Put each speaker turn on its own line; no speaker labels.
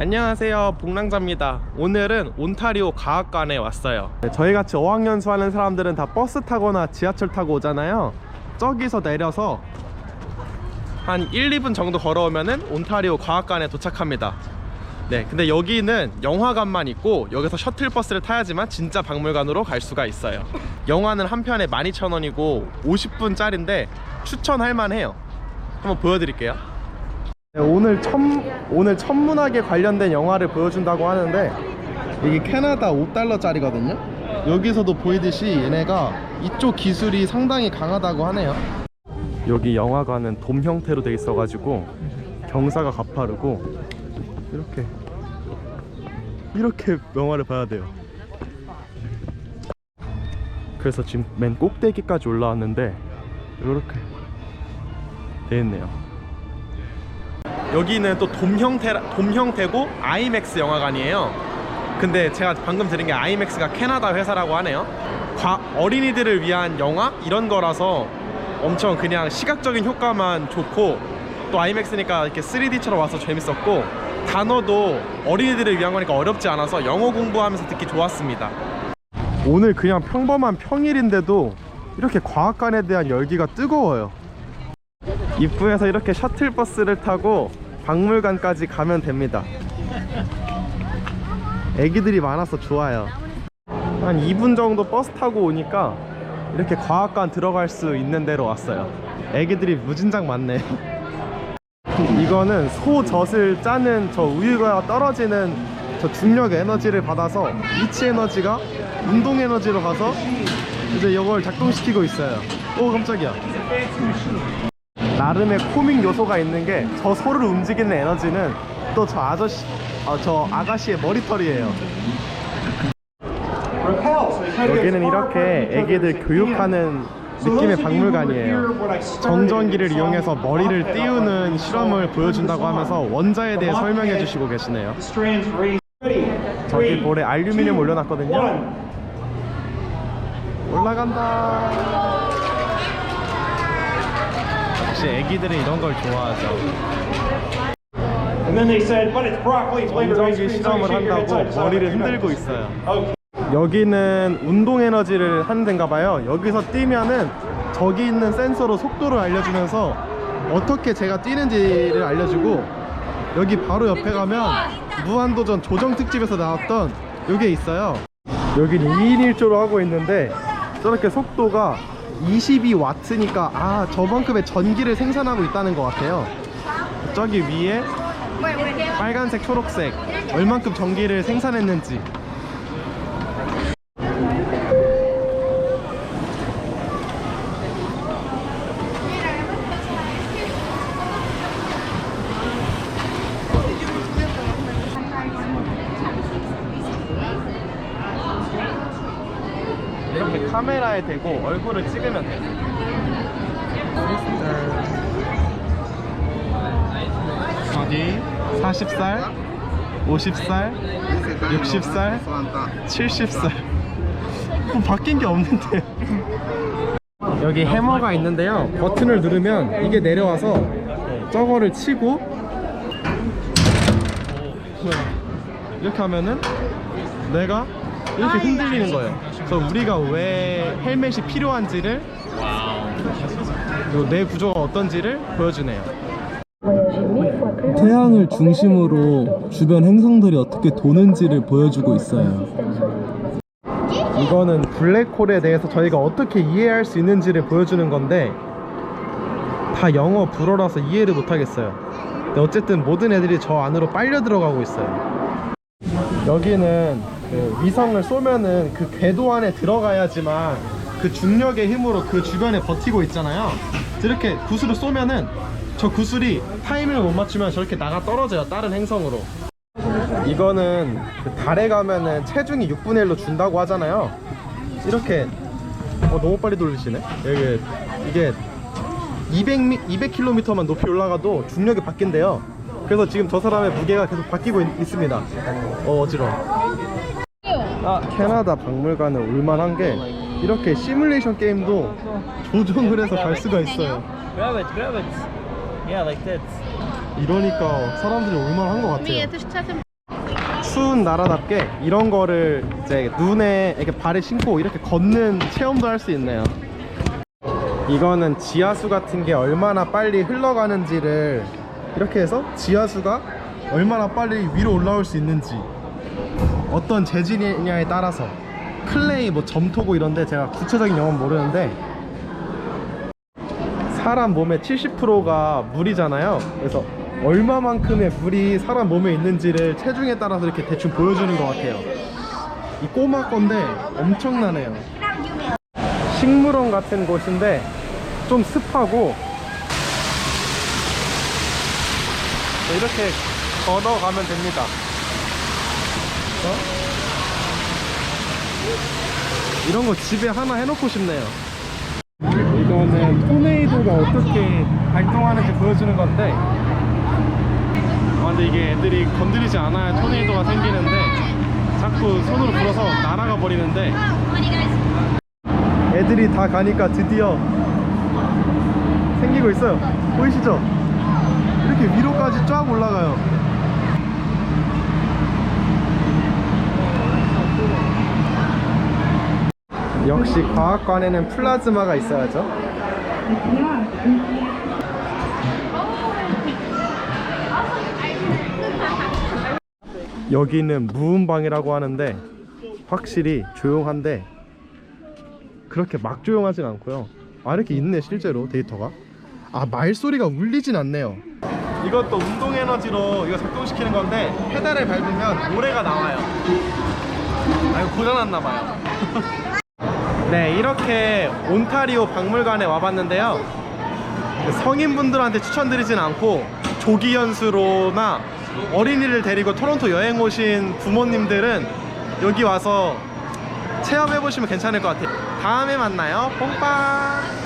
안녕하세요. 복랑자입니다. 오늘은 온타리오 과학관에 왔어요. 네, 저희같이 어학연수 하는 사람들은 다 버스 타거나 지하철 타고 오잖아요. 저기서 내려서 한 1, 2분 정도 걸어오면은 온타리오 과학관에 도착합니다. 네 근데 여기는 영화관만 있고 여기서 셔틀버스를 타야지만 진짜 박물관으로 갈 수가 있어요. 영화는 한 편에 12,000원이고 50분짜리인데 추천할 만해요. 한번 보여드릴게요 네, 오늘 천 오늘 천문학에 관련된 영화를 보여준다고 하는데 이게 캐나다 5달러짜리거든요. 여기서도 보이듯이 얘네가 이쪽 기술이 상당히 강하다고 하네요. 여기 영화관은 돔 형태로 돼 있어가지고 경사가 가파르고 이렇게 이렇게 영화를 봐야 돼요. 그래서 지금 맨 꼭대기까지 올라왔는데 이렇게 돼 있네요. 여기는 또 돔 형태 돔 형태고 아이맥스 영화관이에요. 근데 제가 방금 들은 게 아이맥스가 캐나다 회사라고 하네요. 과, 어린이들을 위한 영화 이런 거라서 엄청 그냥 시각적인 효과만 좋고 또 아이맥스니까 이렇게 3D처럼 와서 재밌었고 단어도 어린이들을 위한 거니까 어렵지 않아서 영어 공부하면서 듣기 좋았습니다. 오늘 그냥 평범한 평일인데도 이렇게 과학관에 대한 열기가 뜨거워요. 입구에서 이렇게 셔틀버스를 타고 박물관까지 가면 됩니다. 애기들이 많아서 좋아요. 한 2분 정도 버스 타고 오니까 이렇게 과학관 들어갈 수 있는 데로 왔어요. 애기들이 무진장 많네요 이거는 소젖을 짜는 저 우유가 떨어지는 저 중력 에너지를 받아서 이치 에너지가 운동 에너지로 가서 이제 이걸 작동시키고 있어요. 오 깜짝이야 나름의 코믹 요소가 있는 게 저 소를 움직이는 에너지는 또 저 아저씨 어, 저 아가씨의 머리털이에요. 여기는 이렇게 애기들 교육하는 느낌의 박물관이에요. 정전기를 이용해서 머리를 띄우는 실험을 보여준다고 하면서 원자에 대해 설명해 주시고 계시네요. 저기 볼에 알루미늄 올려놨거든요. 올라간다. 역시 애기들은 이런 걸 좋아하죠.
And then they said, but it's broccoli flavored ice
정전기
cream. so you
실험을
shake your head
한다고
side.
머리를 흔들고 있어요.
Okay.
여기는 운동 에너지를 하는 데인가 봐요. 여기서 뛰면은 저기 있는 센서로 속도를 알려주면서 어떻게 제가 뛰는지를 알려주고 여기 바로 옆에 가면 무한도전 조정 특집에서 나왔던 이게 있어요. 여긴 2인 1조로 하고 있는데 저렇게 속도가 22와트니까 아 저만큼의 전기를 생산하고 있다는 것 같아요. 저기 위에 빨간색, 초록색 얼만큼 전기를 생산했는지 이렇게 카메라에 대고 얼굴을 찍으면 돼. 어디? 40살, 50살, 60살, 70살. 뭐 바뀐 게 없는데. 여기 해머가 있는데요. 버튼을 누르면 이게 내려와서 저거를 치고 이렇게 하면은 내가 이렇게 흔들리는 거예요. 그래서 우리가 왜 헬멧이 필요한지를 그리고 내 구조가 어떤지를 보여주네요.
태양을 중심으로 주변 행성들이 어떻게 도는지를 보여주고 있어요.
이거는 블랙홀에 대해서 저희가 어떻게 이해할 수 있는지를 보여주는 건데 다 영어 불어라서 이해를 못하겠어요. 근데 어쨌든 모든 애들이 저 안으로 빨려 들어가고 있어요. 여기는 그 위성을 쏘면은 그 궤도 안에 들어가야지만 그 중력의 힘으로 그 주변에 버티고 있잖아요. 이렇게 구슬을 쏘면은 저 구슬이 타이밍을 못 맞추면 저렇게 나가 떨어져요. 다른 행성으로. 이거는 그 달에 가면은 체중이 6분의 1로 준다고 하잖아요. 이렇게 어 너무 빨리 돌리시네. 이게 이게 200 200km만 높이 올라가도 중력이 바뀐대요. 그래서 지금 저 사람의 무게가 계속 바뀌고 있, 습니다 어 어지러워. 아, 캐나다 박물관에 올만한 게 이렇게 시뮬레이션 게임도 조정을 해서 갈 수가 있어요. 이러니까 사람들이 올만한 것 같아요. 추운 나라답게 이런 거를 이제 눈에 이렇게 발에 신고 이렇게 걷는 체험도 할 수 있네요. 이거는 지하수 같은 게 얼마나 빨리 흘러가는지를 이렇게 해서 지하수가 얼마나 빨리 위로 올라올 수 있는지 어떤 재질이냐에 따라서 클레이 뭐 점토고 이런데 제가 구체적인 영어는 모르는데 사람 몸의 70%가 물이잖아요. 그래서 얼마만큼의 물이 사람 몸에 있는지를 체중에 따라서 이렇게 대충 보여주는 것 같아요. 이 꼬마 건데 엄청나네요. 식물원 같은 곳인데 좀 습하고 이렇게 걷어가면 됩니다 어? 이런 거 집에 하나 해놓고 싶네요. 이거는 토네이도가 어떻게 발동하는지 보여주는 건데. 아 근데 이게 애들이 건드리지 않아야 토네이도가 생기는데 자꾸 손으로 불어서 날아가 버리는데. 애들이 다 가니까 드디어 생기고 있어요. 보이시죠? 이렇게 위로까지 쫙 올라가요 역시 과학관에는 플라즈마가 있어야죠. 여기는 무음방이라고 하는데 확실히 조용한데 그렇게 막 조용하진 않고요. 아 이렇게 있네 실제로 데이터가. 아 말소리가 울리진 않네요. 이것도 운동 에너지로 이거 작동시키는 건데 페달을 밟으면 노래가 나와요. 아 이거 고장났나 봐요 네 이렇게 온타리오 박물관에 와봤는데요. 성인분들한테 추천드리진 않고 조기 연수로나 어린이를 데리고 토론토 여행 오신 부모님들은 여기 와서 체험해 보시면 괜찮을 것 같아요. 다음에 만나요. 뽕빵